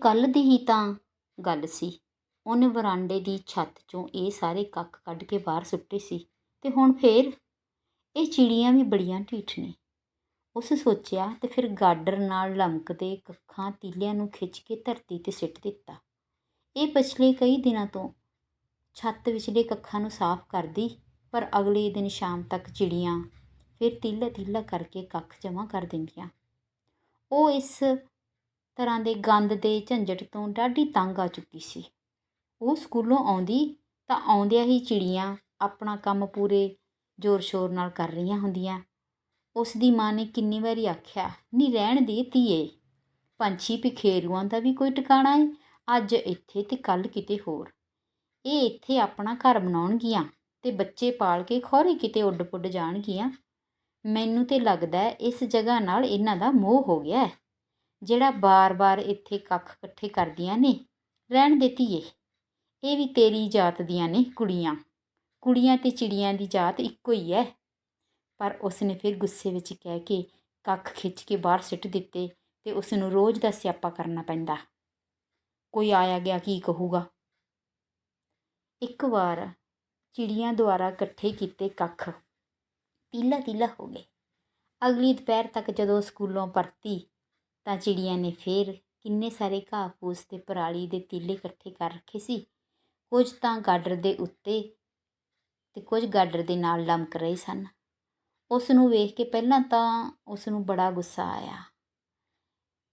ਕੱਲ੍ਹ ਦੀ ਹੀ ਤਾਂ ਗੱਲ ਸੀ। ਉਹਨੇ ਵਰਾਂਡੇ ਦੀ ਛੱਤ 'ਚੋਂ ਇਹ ਸਾਰੇ ਕੱਖ ਕੱਢ ਕੇ ਬਾਹਰ ਸੁੱਟੇ ਸੀ ਤੇ ਹੁਣ ਫੇਰ ਇਹ ਚਿੜੀਆਂ ਵੀ ਬੜੀਆਂ ਢੀਠ ਨੇ। ਉਸ ਸੋਚਿਆ ਤੇ ਫਿਰ ਗਾਡਰ ਨਾਲ ਲਮਕਦੇ ਕੱਖਾਂ ਤੀਲਿਆਂ ਨੂੰ ਖਿੱਚ ਕੇ ਧਰਤੀ ਤੇ ਸਿੱਟ ਦਿੱਤਾ। ਇਹ ਪਿਛਲੇ ਕਈ ਦਿਨਾਂ ਤੋਂ ਛੱਤ ਵਿਚਲੇ ਕੱਖਾਂ ਨੂੰ ਸਾਫ਼ ਕਰਦੀ, ਪਰ ਅਗਲੇ ਦਿਨ ਸ਼ਾਮ ਤੱਕ ਚਿੜੀਆਂ ਫਿਰ ਤੀਲਾ ਤੀਲਾ ਕਰਕੇ ਕੱਖ ਜਮ੍ਹਾਂ ਕਰ ਦਿੰਦੀਆਂ। ਉਹ ਇਸ ਤਰ੍ਹਾਂ ਦੇ ਗੰਦ ਦੇ ਝੰਜਟ ਤੋਂ ਡਾਢੀ ਤੰਗ ਆ ਚੁੱਕੀ ਸੀ। ਉਹ ਸਕੂਲੋਂ ਆਉਂਦੀ ਤਾਂ ਆਉਂਦਿਆਂ ਹੀ ਚਿੜੀਆਂ ਆਪਣਾ ਕੰਮ ਪੂਰੇ ਜ਼ੋਰ ਸ਼ੋਰ ਨਾਲ ਕਰ ਰਹੀਆਂ ਹੁੰਦੀਆਂ। ਉਸ ਦੀ ਮਾਂ ਨੇ ਕਿੰਨੀ ਵਾਰੀ ਆਖਿਆ ਨਹੀਂ ਰਹਿਣ ਦੇ ਧੀਏ, ਪੰਛੀ ਪਖੇਰੂਆਂ ਦਾ ਵੀ ਕੋਈ ਟਿਕਾਣਾ ਏ, ਅੱਜ ਇੱਥੇ ਤੇ ਕੱਲ ਕਿਤੇ ਹੋਰ। ਇਹ ਇੱਥੇ ਆਪਣਾ ਘਰ ਬਣਾਉਣਗੀਆਂ ਤੇ ਬੱਚੇ ਪਾਲ ਕੇ ਖੌਰੇ ਕਿਤੇ ਉੱਡ ਪੁੱਡ ਜਾਣਗੀਆਂ। ਮੈਨੂੰ ਤੇ ਲੱਗਦਾ ਇਸ ਜਗ੍ਹਾ ਨਾਲ ਇਹਨਾਂ ਦਾ ਮੋਹ ਹੋ ਗਿਆ ਹੈ ਜਿਹੜਾ ਬਾਰ-ਬਾਰ ਇੱਥੇ ਕੱਖ ਇਕੱਠੇ ਕਰਦੀਆਂ ਨੇ, ਰਹਿਣ ਦੇ ਧੀਏ। ਇਹ ਵੀ ਤੇਰੀ ਜਾਤ ਦੀਆਂ ਨੇ ਕੁੜੀਆਂ। ਕੁੜੀਆਂ ਤੇ ਚਿੜੀਆਂ ਦੀ ਜਾਤ ਇੱਕੋ ਹੀ ਹੈ ਪਰ ਉਸਨੇ ਫਿਰ ਗੁੱਸੇ ਵਿੱਚ ਕਹਿ ਕੇ ਕੱਖ ਖਿੱਚ ਕੇ ਬਾਹਰ ਸਿੱਟ ਦਿੱਤੇ ਤੇ ਉਸ ਨੂੰ ਰੋਜ਼ ਦਾ ਸਿਆਪਾ ਕਰਨਾ ਪੈਂਦਾ। ਕੋਈ ਆਇਆ ਗਿਆ ਕੀ ਕਹੂਗਾ? ਇੱਕ ਵਾਰ ਚਿੜੀਆਂ ਦੁਆਰਾ ਇਕੱਠੇ ਕੀਤੇ ਕੱਖ ਪੀਲਾ ਤੀਲਾ ਹੋ ਗਏ। ਅਗਲੀ ਦੁਪਹਿਰ ਤੱਕ ਜਦੋਂ ਸਕੂਲੋਂ ਪਰਤੀ ਤਾਂ ਚਿੜੀਆਂ ਨੇ ਫੇਰ ਕਿੰਨੇ ਸਾਰੇ ਘਾਹ ਫੂਸ ਤੇ ਪਰਾਲੀ ਦੇ ਤੀਲੇ ਇਕੱਠੇ ਕਰ ਰੱਖੇ ਸੀ। ਕੁਝ ਤਾਂ ਗਾਡਰ ਦੇ ਉੱਤੇ ਤੇ ਕੁਝ ਗਾਡਰ ਦੇ ਨਾਲ ਲਮਕ ਰਹੇ ਸਨ। ਉਸ ਨੂੰ ਵੇਖ ਕੇ ਪਹਿਲਾਂ ਤਾਂ ਉਸ ਨੂੰ ਬੜਾ ਗੁੱਸਾ ਆਇਆ,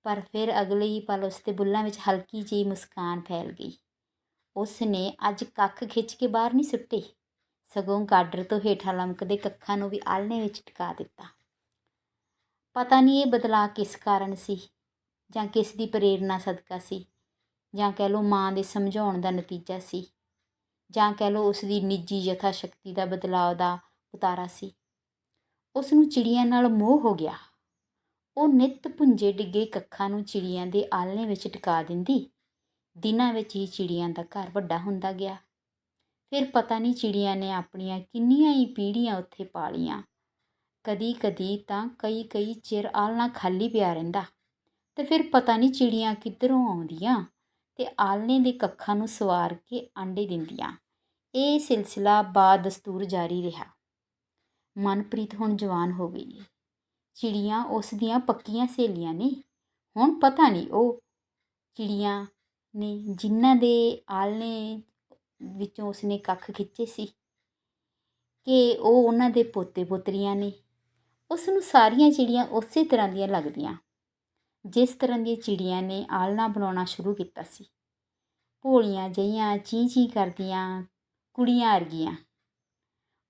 ਪਰ ਫਿਰ ਅਗਲੇ ਹੀ ਪਲ ਉਸ ਦੇ ਬੁੱਲਾਂ ਵਿੱਚ ਹਲਕੀ ਜਿਹੀ ਮੁਸਕਾਨ ਫੈਲ ਗਈ। ਉਸ ਨੇ ਅੱਜ ਕੱਖ ਖਿੱਚ ਕੇ ਬਾਹਰ ਨਹੀਂ ਸੁੱਟੇ, ਸਗੋਂ ਗਾਡਰ ਤੋਂ ਹੇਠਾਂ ਲਮਕਦੇ ਕੱਖਾਂ ਨੂੰ ਵੀ ਆਲਣੇ ਵਿੱਚ ਟਿਕਾ ਦਿੱਤਾ। ਪਤਾ ਨਹੀਂ ਇਹ ਬਦਲਾਅ ਕਿਸ ਕਾਰਨ ਸੀ ਜਾਂ ਕਿਸ ਦੀ ਪ੍ਰੇਰਨਾ ਸਦਕਾ ਸੀ ਜਾਂ ਕਹਿ ਲਓ ਮਾਂ ਦੇ ਸਮਝਾਉਣ ਦਾ ਨਤੀਜਾ ਸੀ ਜਾਂ ਕਹਿ ਲਓ ਉਸ ਦੀ ਨਿੱਜੀ ਯਥਾ ਸ਼ਕਤੀ ਦਾ ਬਦਲਾਅ ਦਾ ਉਤਾਰਾ ਸੀ। ਉਸ ਨੂੰ ਚਿੜੀਆਂ ਨਾਲ ਮੋਹ ਹੋ ਗਿਆ। ਉਹ ਨਿੱਤ ਪੁੰਜੇ ਡਿੱਗੇ ਕੱਖਾਂ ਨੂੰ ਚਿੜੀਆਂ ਦੇ ਆਲਣੇ ਵਿੱਚ ਟਿਕਾ ਦਿੰਦੀ। ਦਿਨਾਂ ਵਿੱਚ ਹੀ ਚਿੜੀਆਂ ਦਾ ਘਰ ਵੱਡਾ ਹੁੰਦਾ ਗਿਆ। ਫਿਰ ਪਤਾ ਨਹੀਂ ਚਿੜੀਆਂ ਨੇ ਆਪਣੀਆਂ ਕਿੰਨੀਆਂ ਹੀ ਪੀੜ੍ਹੀਆਂ ਉੱਥੇ ਪਾਲੀਆਂ। ਕਦੀ ਕਦੀ ਤਾਂ ਕਈ ਕਈ ਚਿਰ ਆਲਣਾ ਖਾਲੀ ਪਿਆ ਰਹਿੰਦਾ। ਅਤੇ ਫਿਰ ਪਤਾ ਨਹੀਂ ਚਿੜੀਆਂ ਕਿੱਧਰੋਂ ਆਉਂਦੀਆਂ ਅਤੇ ਆਲਣੇ ਦੇ ਕੱਖਾਂ ਨੂੰ ਸਵਾਰ ਕੇ ਆਂਡੇ ਦਿੰਦੀਆਂ। ਇਹ ਸਿਲਸਿਲਾ ਬਾਦਸਤੂਰ ਜਾਰੀ ਰਿਹਾ। ਮਨਪ੍ਰੀਤ ਹੁਣ ਜਵਾਨ ਹੋ ਗਈ। ਚਿੜੀਆਂ ਉਸ ਦੀਆਂ ਪੱਕੀਆਂ ਸਹੇਲੀਆਂ ਨੇ। ਹੁਣ ਪਤਾ ਨਹੀਂ ਉਹ ਚਿੜੀਆਂ ਨੇ ਜਿਨ੍ਹਾਂ ਦੇ ਆਲਣੇ ਵਿੱਚੋਂ ਉਸਨੇ ਕੱਖ ਖਿੱਚੇ ਸੀ ਕਿ ਉਹ ਉਹਨਾਂ ਦੇ ਪੋਤੇ ਪੋਤਰੀਆਂ ਨੇ। ਉਸ ਨੂੰ ਸਾਰੀਆਂ ਚਿੜੀਆਂ ਉਸੇ ਤਰ੍ਹਾਂ ਦੀਆਂ ਲੱਗਦੀਆਂ। ਜਿਸ ਤਰ੍ਹਾਂ ਦੀਆਂ ਚਿੜੀਆਂ ਨੇ ਆਲਣਾ ਬਣਾਉਣਾ ਸ਼ੁਰੂ ਕੀਤਾ ਸੀ। ਭੋਲੀਆਂ ਜਿਹੀਆਂ ਚੀਂ ਚੀਂ ਕਰਦੀਆਂ, ਕੁੜੀਆਂ ਅਰਗੀਆਂ।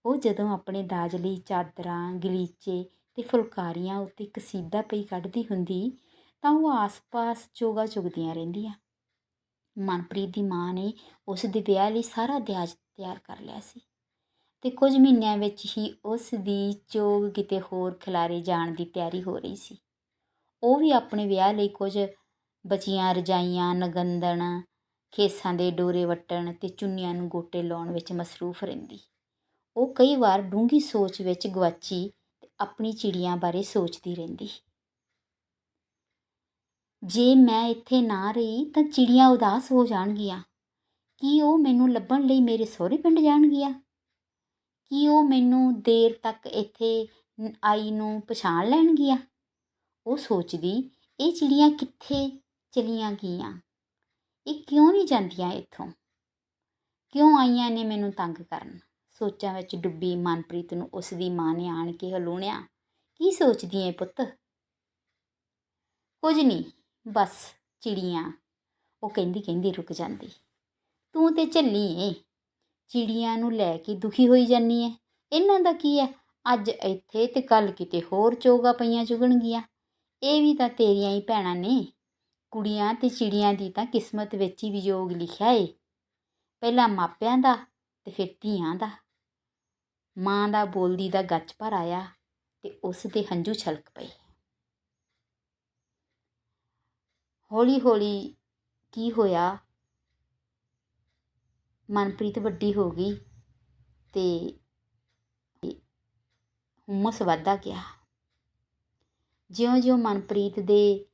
ਉਹ ਜਦੋਂ ਆਪਣੇ ਦਾਜ ਲਈ ਚਾਦਰਾਂ, ਗਲੀਚੇ ਤੇ ਫੁਲਕਾਰੀਆਂ ਉੱਤੇ ਕਸੀਦਾ ਪਈ ਕੱਢਦੀ ਹੁੰਦੀ, ਤਾਂ ਉਹ ਆਸ-ਪਾਸ ਚੋਗਾ ਚੁਗਦੀਆਂ ਰਹਿੰਦੀਆਂ। ਮਨਪ੍ਰੀਤ ਦੀ ਮਾਂ ਨੇ ਉਸ ਦੇ ਵਿਆਹ ਲਈ ਸਾਰਾ ਦਾਜ ਤਿਆਰ ਕਰ ਲਿਆ ਸੀ। ਅਤੇ ਕੁਝ ਮਹੀਨਿਆਂ ਵਿੱਚ ਹੀ ਉਸ ਦੀ ਚੋਗ ਕਿਤੇ ਹੋਰ ਖਿਲਾਰੇ ਜਾਣ ਦੀ ਤਿਆਰੀ ਹੋ ਰਹੀ ਸੀ। ਉਹ ਵੀ ਆਪਣੇ ਵਿਆਹ ਲਈ ਕੁਝ ਬਚੀਆਂ, ਰਜਾਈਆਂ, ਨਗੰਦਣ, ਖੇਸਾਂ ਦੇ ਡੋਰੇ ਵੱਟਣ ਤੇ ਚੁੰਨੀਆਂ ਨੂੰ ਗੋਟੇ ਲਾਉਣ ਵਿੱਚ ਮਸਰੂਫ ਰਹਿੰਦੀ। ਉਹ ਕਈ ਵਾਰ ਡੂੰਘੀ ਸੋਚ ਵਿੱਚ ਗਵਾਚੀ ਤੇ ਆਪਣੀ ਚਿੜੀਆਂ ਬਾਰੇ ਸੋਚਦੀ ਰਹਿੰਦੀ। ਜੇ ਮੈਂ ਇੱਥੇ ਨਾ ਰਹੀ ਤਾਂ ਚਿੜੀਆਂ ਉਦਾਸ ਹੋ ਜਾਣਗੀਆਂ। ਕੀ ਉਹ ਮੈਨੂੰ ਲੱਭਣ ਲਈ ਮੇਰੇ ਸਹੁਰੇ ਪਿੰਡ ਜਾਣਗੀਆਂ? ਕੀ ਉਹ ਮੈਨੂੰ ਦੇਰ ਤੱਕ ਇੱਥੇ ਆਈ ਨੂੰ ਪਛਾਣ ਲੈਣਗੀਆਂ? ਉਹ ਸੋਚਦੀ, ਇਹ ਚਿੜੀਆਂ ਕਿੱਥੇ ਚਲੀਆਂ ਗਈਆਂ? ਇਹ ਕਿਉਂ ਨਹੀਂ ਜਾਂਦੀਆਂ ਇੱਥੋਂ? ਕਿਉਂ ਆਈਆਂ ਨੇ ਮੈਨੂੰ ਤੰਗ ਕਰਨ? ਸੋਚਾਂ ਵਿੱਚ ਡੁੱਬੀ ਮਨਪ੍ਰੀਤ ਨੂੰ ਉਸ ਦੀ ਮਾਂ ਨੇ ਆਣ ਕੇ ਹਲੂਣਿਆ, ਕੀ ਸੋਚਦੀ ਏ ਪੁੱਤ? ਕੁਝ ਨਹੀਂ, ਬਸ ਚਿੜੀਆਂ। ਉਹ ਕਹਿੰਦੀ ਕਹਿੰਦੀ ਰੁਕ ਜਾਂਦੀ। ਤੂੰ ਤੇ ਝੱਲੀ ਏ। ਚਿੜੀਆਂ ਨੂੰ ਲੈ ਕੇ ਦੁਖੀ ਹੋਈ ਜਾਨੀ ਹੈ ਇਹਨਾਂ ਦਾ ਕੀ ਹੈ ਅੱਜ ਇੱਥੇ ਤੇ ਕੱਲ ਕਿਤੇ ਹੋਰ ਚੋਗਾ ਪਈਆਂ ਚੁਗਣਗੀਆਂ। ਇਹ ਵੀ ਤਾਂ ਤੇਰੀਆਂ ਹੀ ਭੈਣਾਂ ਨੇ। ਕੁੜੀਆਂ ਤੇ ਚਿੜੀਆਂ ਦੀ ਤਾਂ ਕਿਸਮਤ ਵਿੱਚ ਹੀ ਵਿਯੋਗ ਲਿਖਿਆ ਏ। ਪਹਿਲਾਂ ਮਾਪਿਆਂ ਦਾ ਤੇ ਫਿਰ ਧੀਆਂ ਦਾ। ਮਾਂ ਦਾ ਬੋਲਦੀ ਦਾ ਗੱਚ ਭਰ ਆਇਆ ਤੇ ਉਸ ਦੇ ਹੰਝੂ ਛਲਕ ਪਏ। ਹੌਲੀ ਹੌਲੀ ਕੀ ਹੋਇਆ? ਮਨਪ੍ਰੀਤ ਵੱਡੀ ਹੋ ਗਈ ਤੇ ਹੁਮਸ ਵੱਧਦਾ ਗਿਆ। ਜਿਉਂ-ਜਿਉਂ ਮਨਪ੍ਰੀਤ ਦੇ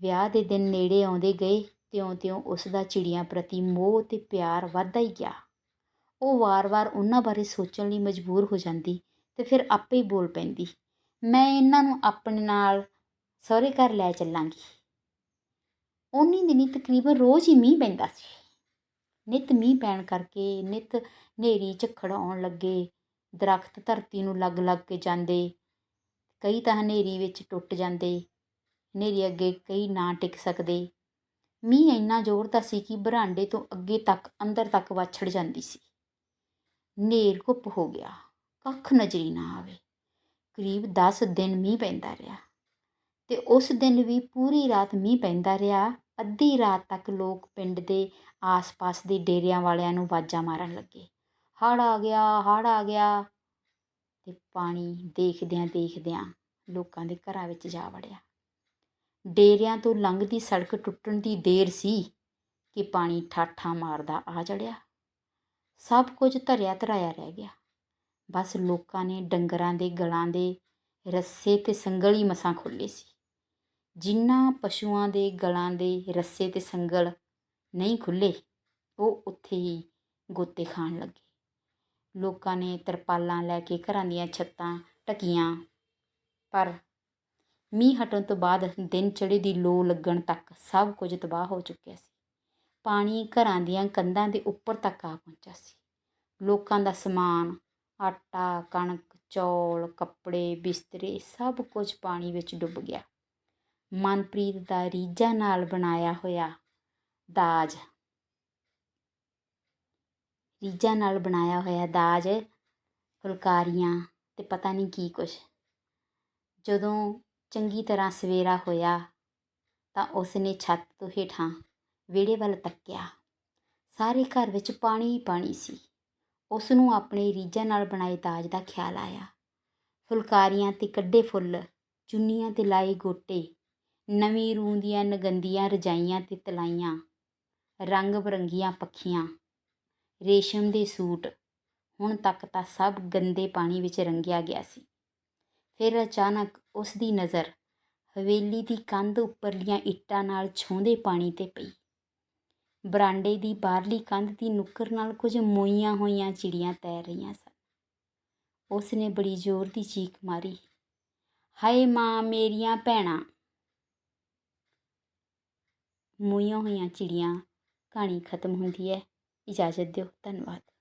ਵਿਆਹ ਦੇ ਦਿਨ ਨੇੜੇ ਆਉਂਦੇ ਗਏ, ਤਿਉਂ-ਤਿਉਂ ਉਸ ਦਾ ਚਿੜੀਆਂ ਪ੍ਰਤੀ ਮੋਹ ਤੇ ਪਿਆਰ ਵੱਧਦਾ ਹੀ ਗਿਆ। ਉਹ ਵਾਰ-ਵਾਰ ਉਹਨਾਂ ਬਾਰੇ ਸੋਚਣ ਲਈ ਮਜਬੂਰ ਹੋ ਜਾਂਦੀ ਤੇ ਫਿਰ ਆਪੇ ਹੀ ਬੋਲ ਪੈਂਦੀ, ਮੈਂ ਇਹਨਾਂ ਨੂੰ ਆਪਣੇ ਨਾਲ ਸਹੁਰੇ ਘਰ ਲੈ ਚੱਲਾਂਗੀ। ਉਨੀ ਦਿਨੀ ਤਕਰੀਬਨ ਰੋਜ਼ ਹੀ ਮੀਂਹ ਪੈਂਦਾ ਸੀ। ਨਿੱਤ ਮੀਂਹ ਪੈਣ ਕਰਕੇ, ਨਿੱਤ ਹਨੇਰੀ ਝੱਖੜ ਆਉਣ ਲੱਗੇ, ਦਰੱਖਤ ਧਰਤੀ ਨੂੰ ਲੱਗ ਲੱਗ ਕੇ ਜਾਂਦੇ, ਕਈ ਤਾਂ ਹਨੇਰੀ ਵਿੱਚ ਟੁੱਟ ਜਾਂਦੇ, ਹਨੇਰੀ ਅੱਗੇ ਕਈ ਨਾ ਟਿਕ ਸਕਦੇ। ਮੀਂਹ ਇੰਨਾ ਜ਼ੋਰ ਦਾ ਸੀ ਕਿ ਬਰਾਂਡੇ ਤੋਂ ਅੱਗੇ ਤੱਕ, ਅੰਦਰ ਤੱਕ ਵਾਛੜ ਜਾਂਦੀ ਸੀ। ਨੇਰ ਘੁੱਪ ਹੋ ਗਿਆ, ਕੱਖ ਨਜ਼ਰੀ ਨਾ ਆਵੇ। ਕਰੀਬ 10 ਦਿਨ ਮੀਂਹ ਪੈਂਦਾ ਰਿਹਾ ਤੇ ਉਸ ਦਿਨ ਵੀ ਪੂਰੀ ਰਾਤ ਮੀਂਹ ਪੈਂਦਾ ਰਿਹਾ। ਅੱਧੀ ਰਾਤ ਤੱਕ ਲੋਕ ਪਿੰਡ ਦੇ ਆਸ-ਪਾਸ ਦੇ ਡੇਰਿਆਂ ਵਾਲਿਆਂ ਨੂੰ ਆਵਾਜ਼ਾਂ ਮਾਰਨ ਲੱਗੇ। ਹੜ੍ਹ ਆ ਗਿਆ, ਹੜ੍ਹ ਆ ਗਿਆ ਅਤੇ ਪਾਣੀ ਦੇਖਦਿਆਂ ਦੇਖਦਿਆਂ ਲੋਕਾਂ ਦੇ ਘਰਾਂ ਵਿੱਚ ਜਾ ਵੜਿਆ। ਡੇਰਿਆਂ ਤੋਂ ਲੰਘਦੀ ਸੜਕ ਟੁੱਟਣ ਦੀ ਦੇਰ ਸੀ ਕਿ ਪਾਣੀ ਠਾਠਾਂ ਮਾਰਦਾ ਆ ਚੜਿਆ। ਸਭ ਕੁਝ ਧਰਿਆ ਧਰਾਇਆ ਰਹਿ ਗਿਆ। ਬਸ ਲੋਕਾਂ ਨੇ ਡੰਗਰਾਂ ਦੇ ਗਲਾਂ ਦੇ ਰੱਸੇ ਤੇ ਸੰਗਲੀ ਮਸਾਂ ਖੋਲ੍ਹੇ ਸੀ। ਜਿਨ੍ਹਾਂ ਪਸ਼ੂਆਂ ਦੇ ਗਲਾਂ ਦੇ ਰੱਸੇ ਅਤੇ ਸੰਗਲ ਨਹੀਂ ਖੁੱਲ੍ਹੇ, ਉਹ ਉੱਥੇ ਹੀ ਗੋਤੇ ਖਾਣ ਲੱਗੇ। ਲੋਕਾਂ ਨੇ ਤਰਪਾਲਾਂ ਲੈ ਕੇ ਘਰਾਂ ਦੀਆਂ ਛੱਤਾਂ ਢੱਕੀਆਂ, ਪਰ ਮੀਂਹ ਹਟਣ ਤੋਂ ਬਾਅਦ ਦਿਨ ਚੜ੍ਹੇ ਦੀ ਲੋ ਲੱਗਣ ਤੱਕ ਸਭ ਕੁਝ ਤਬਾਹ ਹੋ ਚੁੱਕਿਆ ਸੀ। ਪਾਣੀ ਘਰਾਂ ਦੀਆਂ ਕੰਧਾਂ ਦੇ ਉੱਪਰ ਤੱਕ ਆ ਪਹੁੰਚਿਆ ਸੀ। ਲੋਕਾਂ ਦਾ ਸਮਾਨ, ਆਟਾ, ਕਣਕ, ਚੌਲ, ਕੱਪੜੇ, ਬਿਸਤਰੇ ਸਭ ਕੁਝ ਪਾਣੀ ਵਿੱਚ ਡੁੱਬ ਗਿਆ। ਮਨਪ੍ਰੀਤ ਦਾ ਰੀਝਾਂ ਨਾਲ ਬਣਾਇਆ ਹੋਇਆ ਦਾਜ। ਰੀਝਾਂ ਨਾਲ ਬਣਾਇਆ ਹੋਇਆ ਦਾਜ, ਫੁਲਕਾਰੀਆਂ ਤੇ ਪਤਾ ਨਹੀਂ ਕੀ ਕੁਛ। ਜਦੋਂ ਚੰਗੀ ਤਰ੍ਹਾਂ ਸਵੇਰਾ ਹੋਇਆ ਤਾਂ ਉਸ ਨੇ ਛੱਤ ਤੋਂ ਹੇਠਾਂ ਵਿਹੜੇ ਵੱਲ ਤੱਕਿਆ। ਸਾਰੇ ਘਰ ਵਿੱਚ ਪਾਣੀ ਹੀ ਪਾਣੀ ਸੀ। ਉਸ ਨੂੰ ਆਪਣੇ ਰੀਝਾਂ ਨਾਲ ਬਣਾਏ ਦਾਜ ਦਾ ਖਿਆਲ ਆਇਆ। ਫੁਲਕਾਰੀਆਂ ਤੇ ਕੱਢੇ ਫੁੱਲ, ਚੁੰਨੀਆਂ ਤੇ ਲਾਏ ਗੋਟੇ ਨਵੀਂ ਰੂੰ ਦੀਆਂ ਨਗੰਦੀਆਂ, ਰਜਾਈਆਂ ਤੇ ਤਲਾਈਆਂ, ਰੰਗ ਬਰੰਗੀਆਂ ਪੱਖੀਆਂ, ਰੇਸ਼ਮ ਦੇ ਸੂਟ। ਹੁਣ ਤੱਕ ਤਾਂ ਸਭ ਗੰਦੇ ਪਾਣੀ ਵਿੱਚ ਰੰਗਿਆ ਗਿਆ ਸੀ। ਫਿਰ ਅਚਾਨਕ ਉਸ ਦੀ ਨਜ਼ਰ ਹਵੇਲੀ ਦੀ ਕੰਧ ਉੱਪਰਲੀਆਂ ਇੱਟਾਂ ਨਾਲ ਛੋਂਦੇ ਪਾਣੀ ਤੇ ਪਈ। ਬਰਾਂਡੇ ਦੀ ਬਾਹਰਲੀ ਕੰਧ ਦੀ ਨੁੱਕਰ ਨਾਲ ਕੁਝ ਮੋਈਆਂ ਹੋਈਆਂ ਚਿੜੀਆਂ ਤੈਰ ਰਹੀਆਂ ਸਨ। ਉਸ ਨੇ ਬੜੀ ਜ਼ੋਰ ਦੀ ਚੀਕ ਮਾਰੀ, ਹਾਏ ਮਾਂ ਮੇਰੀਆਂ ਭੈਣਾਂ ਮੋਈਆਂ ਹੋਈਆਂ ਚਿੜੀਆਂ ਕਹਾਣੀ ਖਤਮ ਹੁੰਦੀ ਹੈ। ਇਜਾਜ਼ਤ ਦਿਓ। ਧੰਨਵਾਦ।